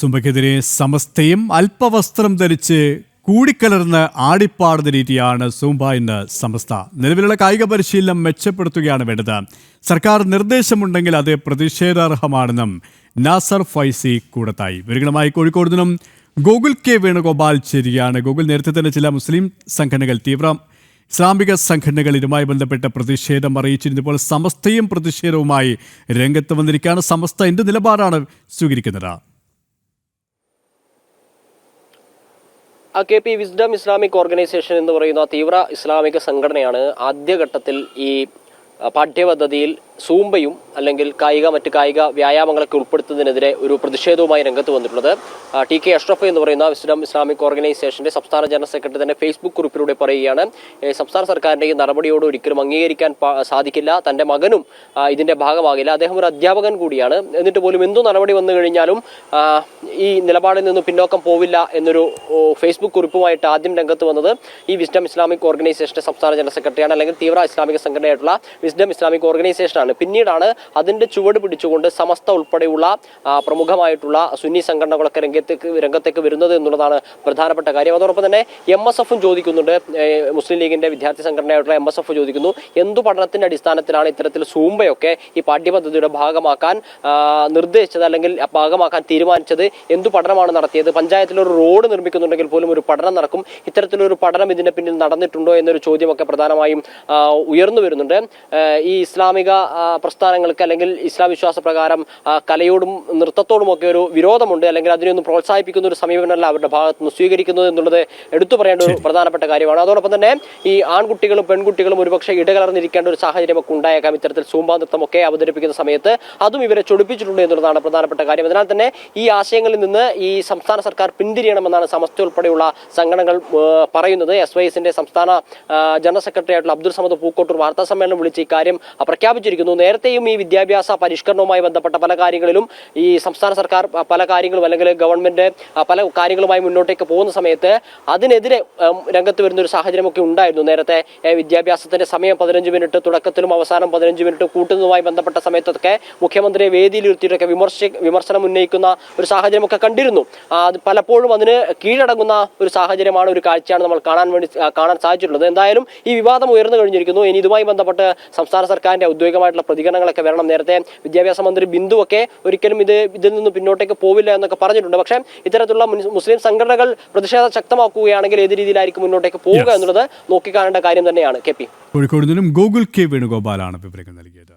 സുമയ്ക്കെതിരെ സമസ്തയും അല്പവസ്ത്രം ധരിച്ച് കൂടിക്കലർന്ന് ആടിപ്പാടുന്ന രീതിയാണ് സൂംബ ഇന്ന് സമസ്ത. നിലവിലുള്ള കായിക പരിശീലനം മെച്ചപ്പെടുത്തുകയാണ് വേണ്ടത്. സർക്കാർ നിർദ്ദേശമുണ്ടെങ്കിൽ അത് പ്രതിഷേധാർഹമാണെന്നും നാസർ ഫൈസി കൂടത്തായി. വിവരങ്ങളുമായി കോഴിക്കോട് നിന്നും ഗോകുൽ കെ വേണുഗോപാൽ ചേരുകയാണ്. ഗോകുൽ നേരത്തെ തന്നെ ചില മുസ്ലിം സംഘടനകൾ തീവ്ര ഇസ്ലാമിക സംഘടനകൾ ഇതുമായി ബന്ധപ്പെട്ട പ്രതിഷേധം അറിയിച്ചിരുന്നു. ഇപ്പോൾ സമസ്തയും പ്രതിഷേധവുമായി രംഗത്ത് വന്നിരിക്കുകയാണ്. സമസ്ത എന്ത് നിലപാടാണ് സ്വീകരിക്കുന്നത്? K P Wisdom Islamic Organisation എന്ന് പറയുന്ന തീവ്ര ഇസ്ലാമിക സംഘടനയാണ് ആദ്യഘട്ടത്തിൽ ഈ പാഠ്യപദ്ധതിയിൽ സൂംബയും അല്ലെങ്കിൽ കായിക മറ്റ് കായിക വ്യായാമങ്ങളൊക്കെ ഉൾപ്പെടുത്തുന്നതിനെതിരെ ഒരു പ്രതിഷേധവുമായി രംഗത്ത് വന്നിട്ടുള്ളത്. ടി കെ അഷ്റഫ് എന്ന് പറയുന്ന ഇസ്ലാം ഇസ്ലാമിക് ഓർഗനൈസേഷന്റെ സംസ്ഥാന ജനറൽ സെക്രട്ടറി തന്നെ ഫേസ്ബുക്ക് കുറിപ്പിലൂടെ പറയുകയാണ് സംസ്ഥാന സർക്കാരിന്റെ ഈ നടപടിയോട് ഒരിക്കലും അംഗീകരിക്കാൻ സാധിക്കില്ല. തന്റെ മകനും ഇതിന്റെ ഭാഗമാകില്ല. അദ്ദേഹം ഒരു അധ്യാപകൻ കൂടിയാണ്. എന്നിട്ട് പോലും എന്തു നടപടി വന്നു കഴിഞ്ഞാലും ഈ നിലപാടിൽ നിന്ന് പിന്നോക്കം പോവില്ല എന്നൊരു ഫേസ്ബുക്ക് കുറിപ്പുമായിട്ട് ആദ്യം രംഗത്ത് വന്നത് ഈ വിസ്ഡം ഇസ്ലാമിക് ഓർഗനൈസേഷന്റെ സംസ്ഥാന ജനറൽ സെക്രട്ടറിയാണ് അല്ലെങ്കിൽ തീവ്ര ഇസ്ലാമിക സംഘടനയായിട്ടുള്ള വിസ്ഡം ഇസ്ലാമിക് ഓർഗനൈസേഷനാണ്. പിന്നീടാണ് അതിന്റെ ചുവട് പിടിച്ചുകൊണ്ട് സമസ്ത ഉൾപ്പെടെയുള്ള പ്രമുഖമായിട്ടുള്ള സുന്നി സംഘടനകളൊക്കെ രംഗത്തേക്ക് രംഗത്തേക്ക് വരുന്നത് എന്നുള്ളതാണ് പ്രധാനപ്പെട്ട കാര്യം. അതോടൊപ്പം തന്നെ എം എസ് എഫും ചോദിക്കുന്നുണ്ട്. മുസ്ലിം ലീഗിന്റെ വിദ്യാർത്ഥി സംഘടനയായിട്ടുള്ള എം എസ് എഫ് ചോദിക്കുന്നു എന്തു പഠനത്തിന്റെ അടിസ്ഥാനത്തിലാണ് ഇത്തരത്തിൽ സൂമ്പയൊക്കെ ഈ പാഠ്യപദ്ധതിയുടെ ഭാഗമാക്കാൻ നിർദ്ദേശിച്ചത് അല്ലെങ്കിൽ ഭാഗമാക്കാൻ തീരുമാനിച്ചത്? എന്തു പഠനമാണ് നടത്തിയത്? പഞ്ചായത്തിൽ ഒരു റോഡ് നിർമ്മിക്കുന്നുണ്ടെങ്കിൽ പോലും ഒരു പഠനം നടക്കും. ഇത്തരത്തിലൊരു പഠനം ഇതിന്റെ പിന്നിൽ നടന്നിട്ടുണ്ടോ എന്നൊരു ചോദ്യമൊക്കെ പ്രധാനമായും ഉയർന്നു വരുന്നുണ്ട്. ഈ ഇസ്ലാമിക പ്രസ്ഥാനങ്ങൾക്ക് അല്ലെങ്കിൽ ഇസ്ലാം വിശ്വാസ പ്രകാരം കലയോടും നൃത്തത്തോടും ഒക്കെ ഒരു വിരോധമുണ്ട്. അല്ലെങ്കിൽ അതിനെയൊന്നും പ്രോത്സാഹിപ്പിക്കുന്ന ഒരു സമീപനമല്ല അവരുടെ ഭാഗത്ത് നിന്ന് സ്വീകരിക്കുന്നത് എന്നുള്ളത് എടുത്തു പറയേണ്ട ഒരു പ്രധാനപ്പെട്ട കാര്യമാണ്. അതോടൊപ്പം തന്നെ ഈ ആൺകുട്ടികളും പെൺകുട്ടികളും ഒരുപക്ഷെ ഇടകലർന്നിരിക്കേണ്ട ഒരു സാഹചര്യമൊക്കെ ഉണ്ടായേക്കാം. ഇത്തരത്തിൽ നൃത്തമൊക്കെ അവതരിപ്പിക്കുന്ന സമയത്ത് അതും ഇവരെ ചൊടിപ്പിച്ചിട്ടുണ്ട് എന്നുള്ളതാണ് പ്രധാനപ്പെട്ട കാര്യം. അതിനാൽ തന്നെ ഈ ആശയങ്ങളിൽ നിന്ന് ഈ സംസ്ഥാന സർക്കാർ പിന്തിരിയണമെന്നാണ് സമസ്ത ഉൾപ്പെടെയുള്ള സംഘടനകൾ പറയുന്നത്. എസ് വൈ എസിന്റെ സംസ്ഥാന ജനറൽ സെക്രട്ടറി ആയിട്ടുള്ള അബ്ദുൾ സമദ് പൂക്കോട്ടൂർ വാർത്താ സമ്മേളനം വിളിച്ച് ഈ കാര്യം ആ, നേരത്തെയും ഈ വിദ്യാഭ്യാസ പരിഷ്കരണവുമായി ബന്ധപ്പെട്ട പല കാര്യങ്ങളിലും ഈ സംസ്ഥാന സർക്കാർ പല കാര്യങ്ങളും അല്ലെങ്കിൽ ഗവൺമെന്റ് പല കാര്യങ്ങളുമായി മുന്നോട്ടേക്ക് പോകുന്ന സമയത്ത് അതിനെതിരെ രംഗത്ത് വരുന്ന ഒരു സാഹചര്യമൊക്കെ ഉണ്ടായിരുന്നു. നേരത്തെ വിദ്യാഭ്യാസത്തിന്റെ സമയം പതിനഞ്ച് മിനിറ്റ് തുടക്കത്തിലും അവസാനം പതിനഞ്ച് മിനിറ്റ് കൂട്ടുന്നതുമായി ബന്ധപ്പെട്ട സമയത്തൊക്കെ മുഖ്യമന്ത്രിയെ വേദിയിലിരുത്തിയിട്ടൊക്കെ വിമർശ വിമർശനം ഉന്നയിക്കുന്ന ഒരു സാഹചര്യമൊക്കെ കണ്ടിരുന്നു. അത് പലപ്പോഴും അതിന് കീഴടങ്ങുന്ന ഒരു സാഹചര്യമാണ് ഒരു കാഴ്ചയാണ് നമ്മൾ കാണാൻ വേണ്ടി കാണാൻ സാധിച്ചിട്ടുള്ളത്. എന്തായാലും ഈ വിവാദം ഉയർന്നു കഴിഞ്ഞിരിക്കുന്നു. ഇനി ഇതുമായി ബന്ധപ്പെട്ട് സംസ്ഥാന സർക്കാരിന്റെ ഔദ്യോഗികമായിട്ടുള്ള പ്രതികരണങ്ങളൊക്കെ വരണം. നേരത്തെ വിദ്യാഭ്യാസ മന്ത്രി ബിന്ദു ഒക്കെ ഒരിക്കലും ഇത് ഇതിൽ നിന്ന് പിന്നോട്ടേക്ക് പോവില്ല എന്നൊക്കെ പറഞ്ഞിട്ടുണ്ട്. പക്ഷേ ഇത്തരത്തിലുള്ള മുസ്ലിം സംഘടനകൾ പ്രതിഷേധം ശക്തമാക്കുകയാണെങ്കിൽ ഏത് രീതിയിലായിരിക്കും മുന്നോട്ടേക്ക് പോവുക എന്നുള്ളത് നോക്കിക്കാണേണ്ട കാര്യം തന്നെയാണ് കെ പി. കോഴിക്കോട് നിന്നും ഗോകുൽ കെ വേണുഗോപാലാണ് വിവരങ്ങൾ നൽകിയത്.